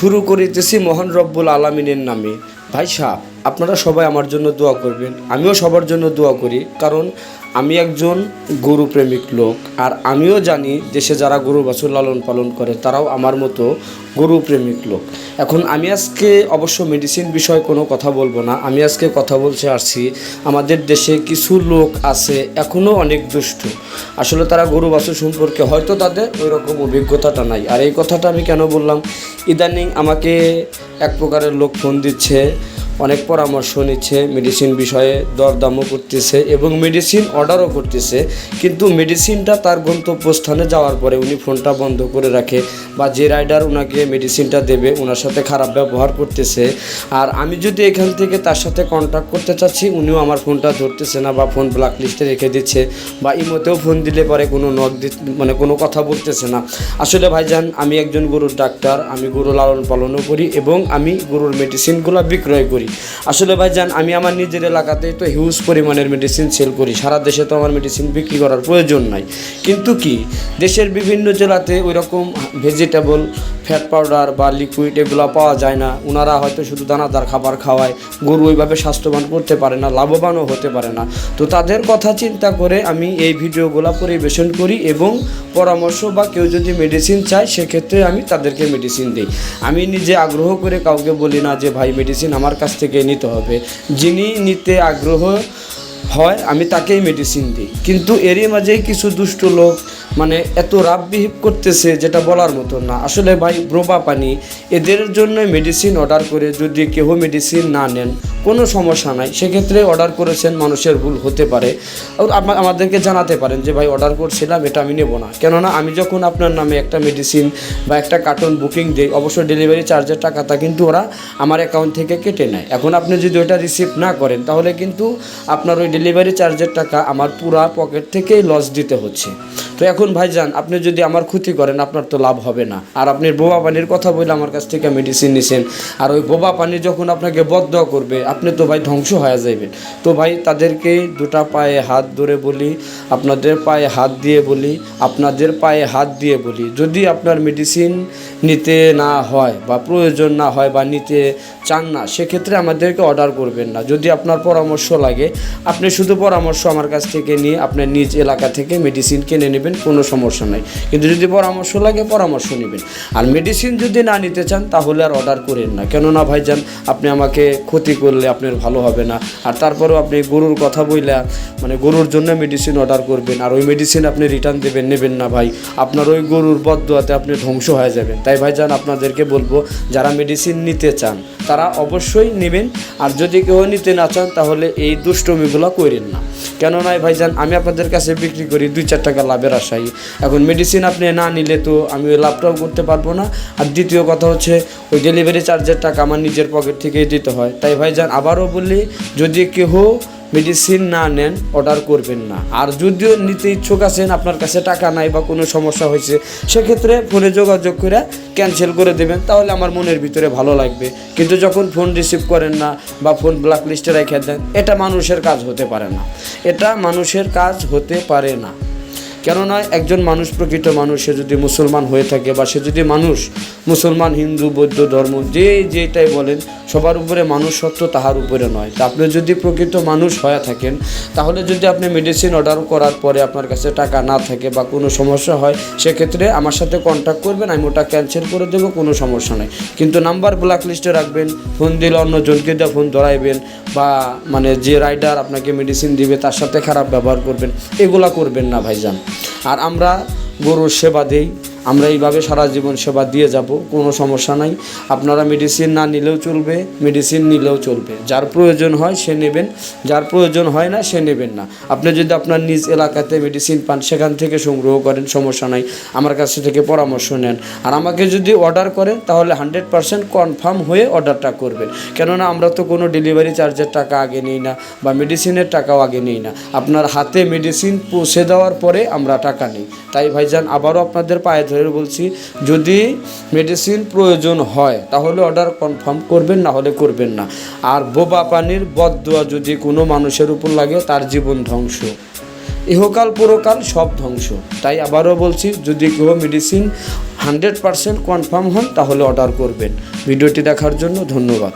শুরু করিতেছি মহান রব্বুল আলমিনের নামে। ভাই সাহ, আপনারা সবাই আমার জন্য দোয়া করবেন। আমিও সবার জন্য দোয়া করি, কারণ আমি একজন গরু প্রেমিক লোক, আর আমিও জানি দেশে যারা গরু বাছুর লালন পালন করে, তারাও আমার মতো গরু প্রেমিক লোক। এখন আমি আজকে অবশ্য মেডিসিন বিষয়ে কোনো কথা বলব না, আমি আজকে কথা বলতে আসছি, আমাদের দেশে কিছু লোক আছে এখনও অনেক দুষ্ট। আসলে তারা গরু বাছুর সম্পর্কে হয়তো তাদের ওই রকম অভিজ্ঞতাটা নাই। আর এই কথাটা আমি কেন বললাম? ইদানিং আমাকে এক প্রকারের লোক ফোন দিচ্ছে। অনেক পরামর্শ নিচ্ছে মেডিসিন বিষয়ে দরদামও করতেছে এবং মেডিসিন অর্ডারও করতেছে। কিন্তু মেডিসিনটা তার গন্তব্যস্থানে যাওয়ার পরে উনি ফোনটা বন্ধ করে রাখে বা যে রাইডার ওনাকে মেডিসিনটা দেবে ওনার সাথে খারাপ ব্যবহার করতেছে। আর আমি যদি এখান থেকে তার সাথে কন্ট্যাক্ট করতে চাচ্ছি, উনিও আমার ফোনটা ধরতেছে না বা ফোন ব্ল্যাক লিস্টে রেখে দিচ্ছে বা ইমোতেও ফোন দিলে পরে কোনো নক মানে কোনো কথা বলতেছে না। আসলে ভাইজান, আমি একজন গরুর ডাক্তার, আমি গরু লালন পালনও করি এবং আমি গরুর মেডিসিনগুলো বিক্রয় করি। আসলে ভাই যান আমি আমার নিজের এলাকাতে তো হিউজ পরিমাণের মেডিসিন সেল করি। সারা দেশে তো আমার মেডিসিন বিক্রি করার প্রয়োজন নাই। কিন্তু কি, দেশের বিভিন্ন জেলাতে ওই রকম ভেজিটেবল ফ্যাট পাউডার বা লিকুইড এগুলো পাওয়া যায় না। ওনারা হয়তো শুধু দানাদার খাবার খাওয়ায়। গরু ওইভাবে স্বাস্থ্যবান করতে পারে না, লাভবানও হতে পারে না। তো তাদের কথা চিন্তা করে আমি এই ভিডিওগুলো পরিবেশন করি এবং পরামর্শ বা কেউ যদি মেডিসিন চায়, সেক্ষেত্রে আমি তাদেরকে মেডিসিন দিই। আমি নিজে আগ্রহ করে কাউকে বলি না যে, ভাই মেডিসিন আমার কাছ থেকে নিতে হবে। যিনি নিতে আগ্রহ হয়, আমি তাকেই মেডিসিন দিই। কিন্তু এরই মাঝেই কিছু দুষ্ট লোক মানে এত রাব বিহেভ করতেছে যেটা বলার মতো না। আসলে ভাই ব্রোবা পানি এদের জন্য মেডিসিন অর্ডার করে যদি কেউ মেডিসিন না নেন, কোনো সমস্যা নাই। সেক্ষেত্রে অর্ডার করেছেন মানুষের ভুল হতে পারে। আমাদেরকে জানাতে পারেন যে, ভাই অর্ডার করছিলাম, এটা আমি নেব না। কেননা আমি যখন আপনার নামে একটা মেডিসিন বা একটা কার্টন বুকিং দিই, অবশ্যই ডেলিভারি চার্জের টাকাটা কিন্তু ওরা আমার অ্যাকাউন্ট থেকে কেটে নেয়। এখন আপনি যদি ওটা রিসিভ না করেন, তাহলে কিন্তু আপনার ওই ডেলিভারি চার্জের টাকা আমার পুরা পকেট থেকেই লস দিতে হচ্ছে। তো এখন ভাই যান আপনি যদি আমার ক্ষতি করেন, আপনার তো লাভ হবে না। আর আপনি বোবা পানির কথা বলে আমার কাছ থেকে মেডিসিন নিছেন। আর ওই বোবা পানি যখন আপনাকে বদ্ধ করবে, আপনি তো ভাই ধ্বংস হয়ে যাবেন তো ভাই তাদেরকে দুটা পায়ে হাত ধরে বলি, আপনাদের পায়ে হাত দিয়ে বলি, আপনাদের পায়ে হাত দিয়ে বলি। যদি আপনার মেডিসিন নিতে না হয় বা প্রয়োজন না হয় বা নিতে চান না, সেক্ষেত্রে আমাদেরকে অর্ডার করবেন না। যদি আপনার পরামর্শ লাগে, আপনি শুধু পরামর্শ আমার কাছ থেকে নিয়ে আপনার নিজ এলাকা থেকে মেডিসিন কিনে নেবেন, কোনো সমস্যা নাই। কিন্তু যদি পরামর্শ লাগে, পরামর্শ নেবেন। আর মেডিসিন যদি না নিতে চান, তাহলে আর অর্ডার করেন না। কেননা ভাইজান, আপনি আমাকে ক্ষতি করলে আপনার ভালো হবে না। আর তারপরেও আপনি গরুর কথা বইলা মানে গরুর জন্য মেডিসিন অর্ডার করবেন। আর ওই মেডিসিন আপনি রিটার্ন দেবেন, নেবেন না ভাই। আপনার ওই গরুর বদুয়াতে আপনি ধ্বংস হয়ে যাবেন। তাই ভাইজান আপনাদেরকে বলব, যারা মেডিসিন নিতে চান, তারা অবশ্যই নেবেন। আর যদি কেউ নিতে না চান, তাহলে এই দুষ্টমিগুলো করেন না। কেন কেননা ভাইজান, আমি আপনাদের কাছে বিক্রি করি দুই চার টাকা লাভের আশাই। এখন মেডিসিন আপনি না নিলে তো আমি ওই লাভটাও করতে পারব না। আর দ্বিতীয় কথা হচ্ছে, ওই ডেলিভারি চার্জের টাকা আমার নিজের পকেট থেকেই দিতে হয়। তাই ভাইজান, আবারও বলি, যদি কেউ মেডিসিন না নেন অর্ডার করবেন না। আর যদিও নিতে ইচ্ছুক আছেন, আপনার কাছে টাকা নাই বা কোনো সমস্যা হয়েছে, সেক্ষেত্রে ফোনে যোগাযোগ করে ক্যান্সেল করে দেবেন, তাহলে আমার মনের ভিতরে ভালো লাগবে। কিন্তু যখন ফোন রিসিভ করেন না বা ফোন ব্ল্যাক লিস্টে রেখে দেন, এটা মানুষের কাজ হতে পারে না। এটা মানুষের কাজ হতে পারে না। কেননা একজন মানুষ প্রকৃত মানুষ, সে যদি মুসলমান হয়ে থাকে বা সে যদি মানুষ, মুসলমান, হিন্দু, বৌদ্ধ, ধর্ম, যে যেটাই বলেন সবার উপরে মানুষ তাহার উপরে নয়। তা আপনি যদি প্রকৃত মানুষ হয়ে থাকেন, তাহলে যদি আপনি মেডিসিন অর্ডার করার পরে আপনার কাছে টাকা না থাকে বা কোনো সমস্যা হয়, সেক্ষেত্রে আমার সাথে কন্ট্যাক্ট করবেন, আমি ওটা ক্যান্সেল করে দেবো, কোনো সমস্যা নেই। কিন্তু নাম্বার ব্ল্যাক লিস্টে রাখবেন ফোন দিলে অন্য জনকে দিয়ে ফোন ধরাইবেন বা মানে যে রাইডার আপনাকে মেডিসিন দিবে, তার সাথে খারাপ ব্যবহার করবেন, এগুলা করবেন না ভাইজান। আর আমরা গরুর সেবা দেই আমরা এইভাবে সারা জীবন সেবা দিয়ে যাব, কোনো সমস্যা নাই। আপনারা মেডিসিন না নিলেও চলবে মেডিসিন নিলেও চলবে। যার প্রয়োজন হয় সে নেবেন, যার প্রয়োজন হয় না সে নেবেন না। আপনি যদি আপনার নিজ এলাকাতে মেডিসিন পান, সেখান থেকে সংগ্রহ করেন, সমস্যা নাই। আমার কাছ থেকে পরামর্শ নেন। আর আমাকে যদি অর্ডার করেন, তাহলে হান্ড্রেড পারসেন্ট কনফার্ম হয়ে অর্ডারটা করবেন। কেননা আমরা তো কোনো ডেলিভারি চার্জের টাকা আগে নিই না, বা মেডিসিনের টাকাও আগে নিই না। আপনার হাতে মেডিসিন পৌঁছে দেওয়ার পরে আমরা টাকা নিই। তাই ভাইজান, আবারও আপনাদের পায়ে ধরে বলছি, যদি মেডিসিন প্রয়োজন হয়, তাহলে অর্ডার কনফার্ম করবেন, না হলে করবেন না। আর বোবা পানির বদদোয়া যদি কোনো মানুষের উপর লাগে, তার জীবন ধ্বংস। ইহকাল পুরকাল সব ধ্বংস। তাই আবারও বলছি, যদি কেউ মেডিসিন হান্ড্রেড পারসেন্ট কনফার্ম হন, তাহলে অর্ডার করবেন। ভিডিওটি দেখার জন্য ধন্যবাদ।